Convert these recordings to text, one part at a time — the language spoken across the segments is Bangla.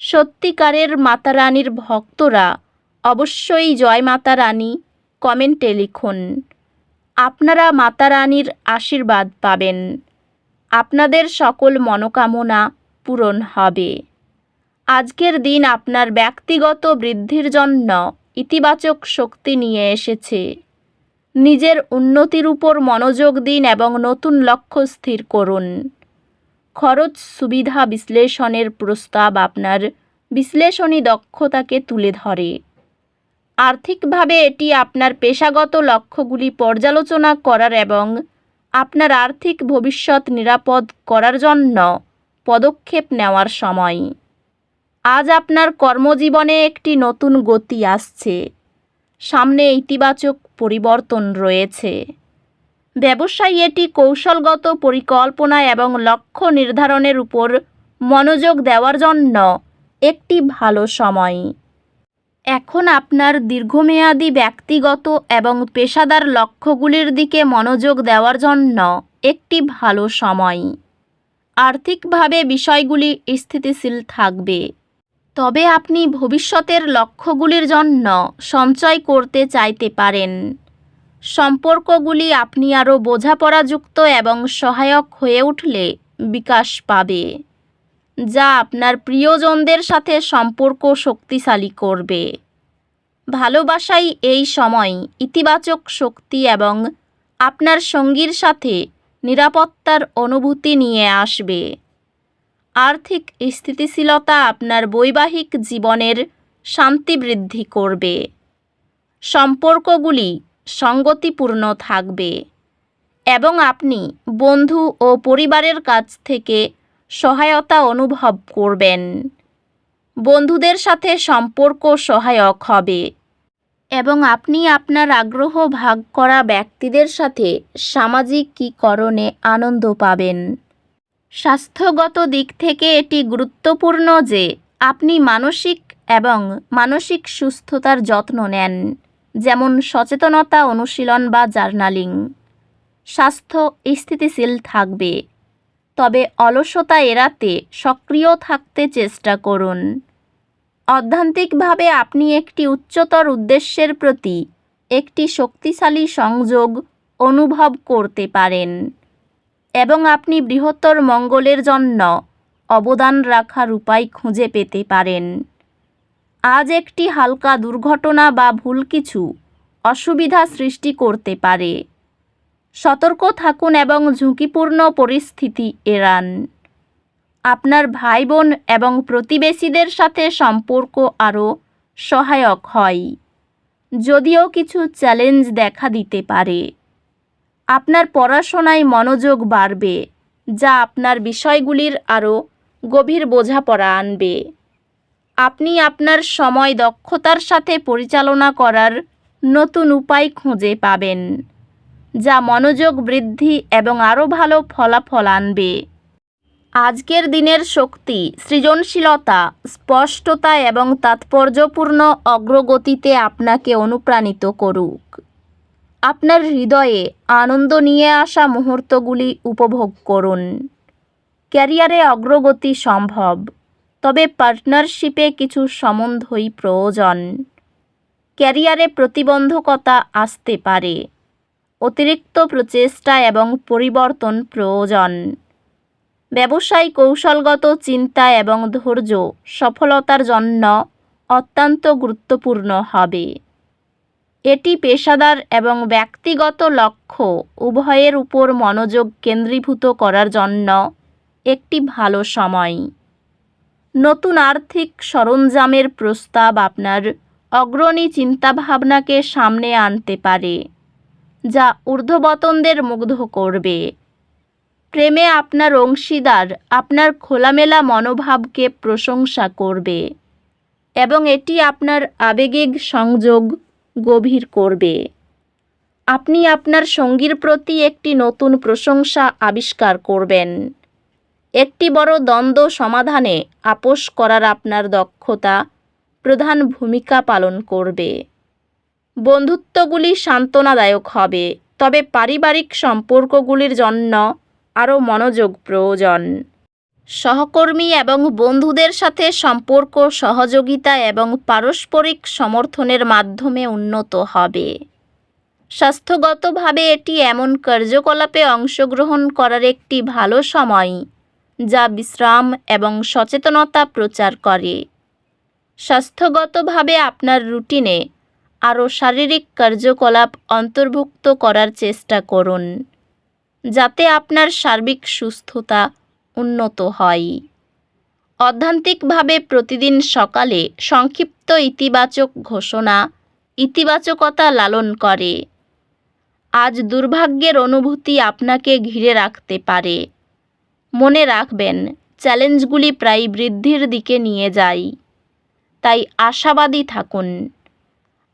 সত্যিকারের মাতা রানীর ভক্তরা অবশ্যই জয় মাতা রানী কমেন্টে লিখুন। আপনারা মাতা রানীর আশীর্বাদ পাবেন। আপনাদের সকল মনোকামনা পূরণ হবে। আজকের দিন আপনার ব্যক্তিগত বৃদ্ধির জন্য ইতিবাচক শক্তি নিয়ে এসেছে। নিজের উন্নতির উপর মনোযোগ দিন এবং নতুন লক্ষ্য স্থির করুন। খরচ সুবিধা বিশ্লেষণের প্রস্তাব আপনার বিশ্লেষণী দক্ষতাকে তুলে ধরে। আর্থিকভাবে এটি আপনার পেশাগত লক্ষ্যগুলি পর্যালোচনা করার এবং আপনার আর্থিক ভবিষ্যৎ নিরাপদ করার জন্য পদক্ষেপ নেওয়ার সময়। আজ আপনার কর্মজীবনে একটি নতুন গতি আসছে। সামনে ইতিবাচক পরিবর্তন রয়েছে। ব্যবসায়ী এটি কৌশলগত পরিকল্পনা এবং লক্ষ্য নির্ধারণের উপর মনোযোগ দেওয়ার জন্য একটি ভালো সময়। এখন আপনার দীর্ঘমেয়াদী ব্যক্তিগত এবং পেশাদার লক্ষ্যগুলির দিকে মনোযোগ দেওয়ার জন্য একটি ভালো সময়। আর্থিকভাবে বিষয়গুলি স্থিতিশীল থাকবে। তবে আপনি ভবিষ্যতের লক্ষ্যগুলির জন্য সঞ্চয় করতে চাইতে পারেন। সম্পর্কগুলি আপনি আরও বোঝাপড়াযুক্ত এবং সহায়ক হয়ে উঠলে বিকাশ পাবে, যা আপনার প্রিয়জনদের সাথে সম্পর্ক শক্তিশালী করবে। ভালোবাসাই এই সময় ইতিবাচক শক্তি এবং আপনার সঙ্গীর সাথে নিরাপত্তার অনুভূতি নিয়ে আসবে। আর্থিক স্থিতিশীলতা আপনার বৈবাহিক জীবনের শান্তি বৃদ্ধি করবে। সম্পর্কগুলি সঙ্গতিপূর্ণ থাকবে এবং আপনি বন্ধু ও পরিবারের কাছ থেকে সহায়তা অনুভব করবেন। বন্ধুদের সাথে সম্পর্ক সহায়ক হবে এবং আপনি আপনার আগ্রহ ভাগ করা ব্যক্তিদের সাথে সামাজিকীকরণে আনন্দ পাবেন। স্বাস্থ্যগত দিক থেকে এটি গুরুত্বপূর্ণ যে আপনি মানসিক এবং মানসিক সুস্থতার যত্ন নেন। যেমন সচেতনতা অনুশীলন বা জার্নালিং। স্বাস্থ্য স্থিতিশীল থাকবে। তবে অলসতা এড়াতে সক্রিয় থাকতে চেষ্টা করুন। অধ্যান্তিকভাবে আপনি একটি উচ্চতর উদ্দেশ্যের প্রতি একটি শক্তিশালী সংযোগ অনুভব করতে পারেন এবং আপনি বৃহত্তর মঙ্গলের জন্য অবদান রাখার উপায় খুঁজে পেতে পারেন। আজ একটি হালকা দুর্ঘটনা বা ভুল কিছু অসুবিধা সৃষ্টি করতে পারে। সতর্ক থাকুন এবং ঝুঁকিপূর্ণ পরিস্থিতি এড়ান। আপনার ভাই বোন এবং প্রতিবেশীদের সাথে সম্পর্ক আরও সহায়ক হয়, যদিও কিছু চ্যালেঞ্জ দেখা দিতে পারে। আপনার পড়াশোনায় মনোযোগ বাড়বে, যা আপনার বিষয়গুলির আরও গভীর বোঝাপড়া আনবে। আপনি আপনার সময় দক্ষতার সাথে পরিচালনা করার নতুন উপায় খুঁজে পাবেন, যা মনোযোগ বৃদ্ধি এবং আরও ভালো ফলাফল আনবে। আজকের দিনের শক্তি, সৃজনশীলতা, স্পষ্টতা এবং তাৎপর্যপূর্ণ অগ্রগতিতে আপনাকে অনুপ্রাণিত করুক। আপনার হৃদয়ে আনন্দ নিয়ে আসা মুহূর্তগুলি উপভোগ করুন। ক্যারিয়ারে অগ্রগতি সম্ভব। তবে পার্টনারশিপে কিছু সম্বন্ধই প্রয়োজন। ক্যারিয়ারে প্রতিবন্ধকতা আসতে পারে। অতিরিক্ত প্রচেষ্টা এবং পরিবর্তন প্রয়োজন। ব্যবসায় কৌশলগত চিন্তা এবং ধৈর্য সফলতার জন্য অত্যন্ত গুরুত্বপূর্ণ হবে। এটি পেশাদার এবং ব্যক্তিগত লক্ষ্য উভয়ের উপর মনোযোগ কেন্দ্রীভূত করার জন্য একটি ভালো সময়। নতুন আর্থিক সরঞ্জামের প্রস্তাব আপনার অগ্রণী চিন্তাভাবনাকে সামনে আনতে পারে, যা ঊর্ধ্ববতনদের মুগ্ধ করবে। প্রেমে আপনার অংশীদার আপনার খোলামেলা মনোভাবকে প্রশংসা করবে এবং এটি আপনার আবেগিক সংযোগ গভীর করবে। আপনি আপনার সঙ্গীর প্রতি একটি নতুন প্রশংসা আবিষ্কার করবেন। একটি বড় দ্বন্দ্ব সমাধানে আপোষ করার আপনার দক্ষতা প্রধান ভূমিকা পালন করবে। বন্ধুত্বগুলি সান্ত্বনাদায়ক হবে, তবে পারিবারিক সম্পর্কগুলির জন্য আরও মনোযোগ প্রয়োজন। সহকর্মী এবং বন্ধুদের সাথে সম্পর্ক, সহযোগিতা এবং পারস্পরিক সমর্থনের মাধ্যমে উন্নত হবে। স্বাস্থ্যগতভাবে এটি এমন কার্যকলাপে অংশগ্রহণ করার একটি ভালো সময় যা বিশ্রাম এবং সচেতনতা প্রচার করে। স্বাস্থ্যগতভাবে আপনার রুটিনে আরও শারীরিক কার্যকলাপ অন্তর্ভুক্ত করার চেষ্টা করুন, যাতে আপনার সার্বিক সুস্থতা উন্নত হয়। অধ্যান্তিকভাবে প্রতিদিন সকালে সংক্ষিপ্ত ইতিবাচক ঘোষণা ইতিবাচকতা লালন করে। আজ দুর্ভাগ্যের অনুভূতি আপনাকে ঘিরে রাখতে পারে। মনে রাখবেন, চ্যালেঞ্জগুলি প্রায় বৃদ্ধির দিকে নিয়ে যায়। তাই আশাবাদী থাকুন।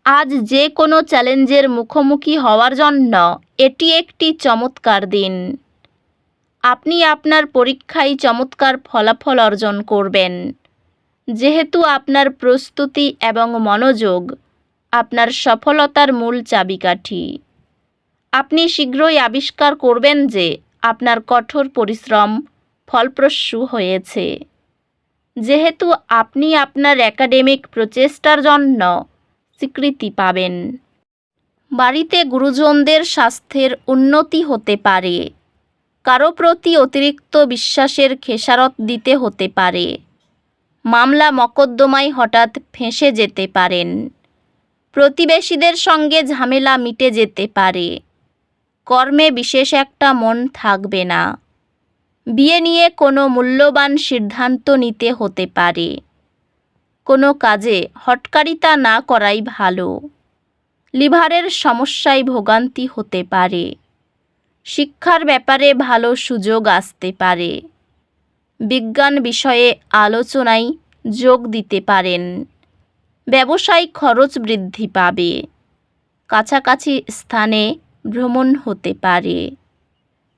আজ যে কোনো চ্যালেঞ্জের মুখোমুখি হওয়ার জন্য এটি একটি চমৎকার দিন। আপনি আপনার পরীক্ষায় চমৎকার ফলাফল অর্জন করবেন। যেহেতু আপনার প্রস্তুতি এবং মনোযোগ আপনার সফলতার মূল চাবিকাঠি। আপনি শীঘ্রই আবিষ্কার করবেন যে আপনার কঠোর পরিশ্রম ফলপ্রসূ হয়েছে। যেহেতু আপনি আপনার একাডেমিক প্রচেষ্টার জন্য স্বীকৃতি পাবেন। বাড়িতে গুরুজনদের স্বাস্থ্যের উন্নতি হতে পারে। কারও প্রতি অতিরিক্ত বিশ্বাসের খেসারত দিতে হতে পারে। মামলা মকদ্দমায় হঠাৎ ফেঁসে যেতে পারেন। প্রতিবেশীদের সঙ্গে ঝামেলা মিটে যেতে পারে। কর্মে বিশেষ একটা মন থাকবে না। বিয়ে নিয়ে কোনো মূল্যবান সিদ্ধান্ত নিতে হতে পারে। কোনো কাজে হটকারিতা না করাই ভালো। লিভারের সমস্যায় ভোগান্তি হতে পারে। শিক্ষার ব্যাপারে ভালো সুযোগ আসতে পারে। বিজ্ঞান বিষয়ে আলোচনায় যোগ দিতে পারেন। ব্যবসায় খরচ বৃদ্ধি পাবে। কাছাকাছি স্থানে ভ্রমণ হতে পারে।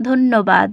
ধন্যবাদ।